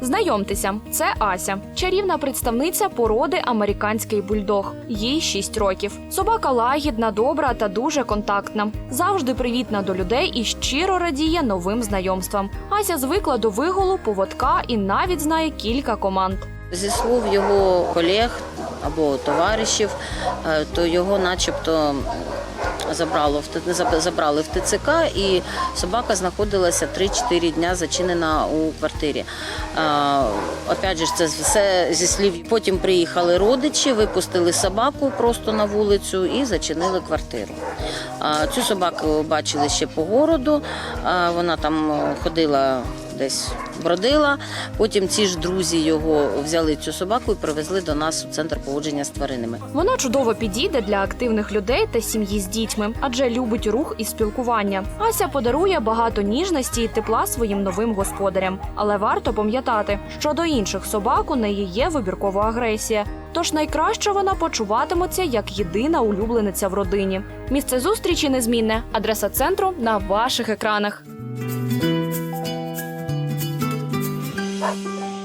Знайомтеся, це Ася, чарівна представниця породи американський бульдог. Їй 6 років. Собака лагідна, добра та дуже контактна. Завжди привітна до людей і щиро радіє новим знайомствам. Ася звикла до вигулу поводка і навіть знає кілька команд. Зі слов його колег або товаришів, е, то його начебто забрало забрали в ТЦК, і собака знаходилася 3-4 дня зачинена у квартирі. Опять же, це все зі слів. Потім приїхали родичі, випустили собаку просто на вулицю і зачинили квартиру. Цю собаку бачили ще по городу. Вона там ходила десь бродила. Потім ці ж друзі його взяли цю собаку і привезли до нас у центр поводження з тваринами. Вона чудово підійде для активних людей та сім'ї з дітьми, адже любить рух і спілкування. Ася подарує багато ніжності і тепла своїм новим господарям. Але варто пам'ятати, що до інших собак у неї є вибіркова агресія. Тож найкраще вона почуватиметься як єдина улюблениця в родині. Місце зустрічі незмінне. Адреса центру на ваших екранах. 拜。